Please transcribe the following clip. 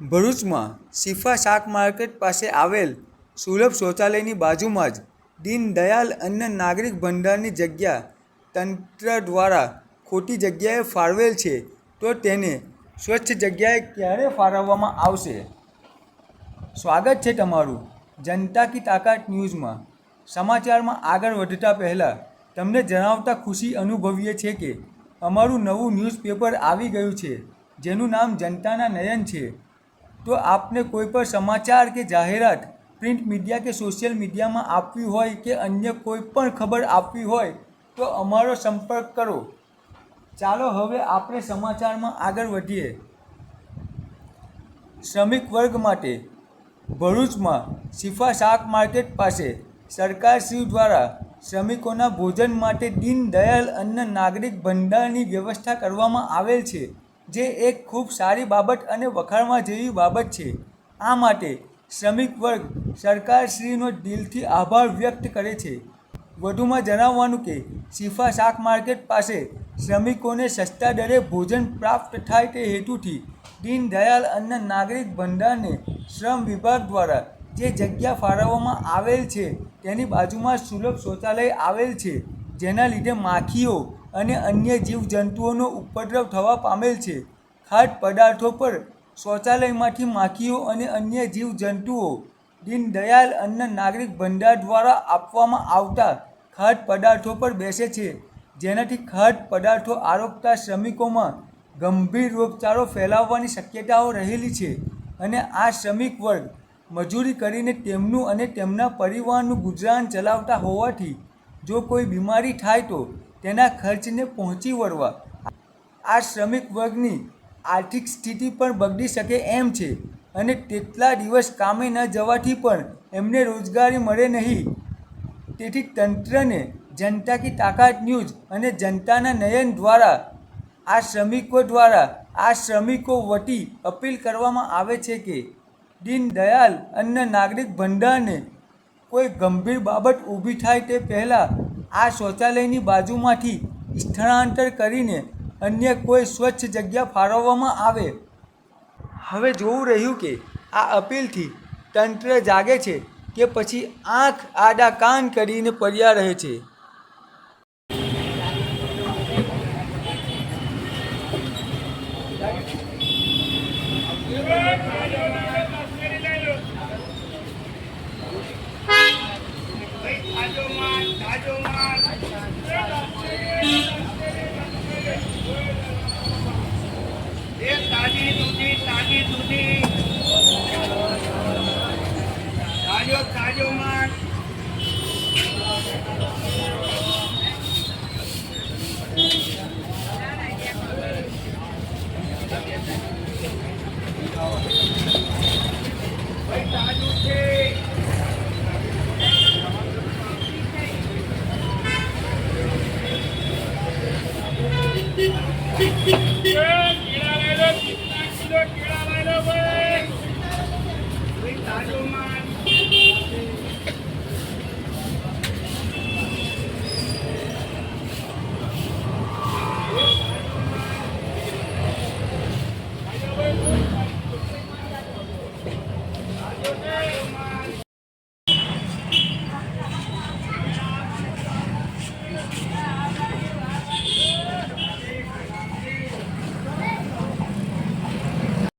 ભરૂચમાં શિફા શાક માર્કેટ પાસે આવેલ સુલભ શૌચાલયની બાજુમાં જ દીનદયાલ અન્ન નાગરિક ભંડારની જગ્યા તંત્ર દ્વારા ખોટી જગ્યાએ ફાળવેલ છે, તો તેને સ્વચ્છ જગ્યાએ ક્યારે ફાળવવામાં આવશે? સ્વાગત છે તમારું જનતા કી તાકાત ન્યૂઝમાં. સમાચારમાં આગળ વધતા પહેલાં તમને જણાવતા ખુશી અનુભવીએ છીએ કે અમારું નવું ન્યૂઝપેપર આવી ગયું છે, જેનું નામ જનતાના નયન છે. તો આપને કોઈ પણ સમાચાર કે જાહેરાત પ્રિન્ટ મીડિયા કે સોશિયલ મીડિયામાં આપવી હોય કે અન્ય કોઈ પણ ખબર આપવી હોય તો અમારો સંપર્ક કરો. ચાલો હવે આપણે સમાચારમાં આગળ વધીએ. શ્રમિક વર્ગ માટે ભરૂચમાં શિફા શાક માર્કેટ પાસે સરકારશ્રી દ્વારા શ્રમિકોના ભોજન માટે દીનદયાલ અન્ન નાગરિક ભંડારની વ્યવસ્થા કરવામાં આવેલ છે. જે એક ખૂબ સારી બાબત અને વખાણવા જેવી બાબત છે. આ માટે શ્રમિક વર્ગ સરકારશ્રીનો દિલથી આભાર વ્યક્ત કરે છે. વધુમાં જણાવવાનું કે, શિફા શાક માર્કેટ પાસે શ્રમિકોને સસ્તા દરે ભોજન પ્રાપ્ત થાય તે હેતુથી દીનદયાલ અન્ન નાગરિક ભંડારને શ્રમ વિભાગ દ્વારા જે જગ્યા ફાળવવામાં આવેલ છે તેની બાજુમાં સુલભ શૌચાલય આવેલ છે. જેના લીધે માખીઓ અને અન્ય જીવજંતુઓનો ઉપદ્રવ થવા પામેલ છે. ખાદ્ય પદાર્થો પર શૌચાલયમાંથી માખીઓ અને અન્ય જીવજંતુઓ દીનદયાલ અન્ન નાગરિક ભંડાર દ્વારા આપવામાં આવતા ખાદ્ય પદાર્થો પર બેસે છે. જેનાથી ખાદ્ય પદાર્થો આરોગતા શ્રમિકોમાં ગંભીર રોગચાળો ફેલાવવાની શક્યતાઓ રહેલી છે અને આ શ્રમિક વર્ગ મજૂરી કરીને તેમનું અને તેમના પરિવારનું ગુજરાન ચલાવતા હોવાથી જો કોઈ બીમારી થાય તો તેના ખર્ચને પહોંચી વળવા. આ શ્રમિક વર્ગની આર્થિક સ્થિતિ પણ બગડી શકે એમ છે અને તેટલા દિવસ કામે ન જવાથી પણ એમને રોજગારી મળે નહીં. તેથી તંત્રને જનતા કી તાકાત ન્યૂઝ અને જનતાના નયન દ્વારા આ શ્રમિકો દ્વારા આ શ્રમિકો વતી અપીલ કરવામાં આવે છે કે દીનદયાલ અન્ન નાગરિક ભંડારને કોઈ ગંભીર બાબત ઊભી થાય તે પહેલાં આ શૌચાલયની બાજુમાંથી સ્થળાંતર કરીને અન્ય કોઈ સ્વચ્છ જગ્યા ફાળવવામાં આવે. હવે જોવું રહ્યું કે આ અપીલથી તંત્ર જાગે છે કે પછી આંખ આડા કાન કરીને પડ્યા રહે છે. એ તાજી દૂધી તાજી દૂધી તાજો તાજો માલ ભાઈ Thank you.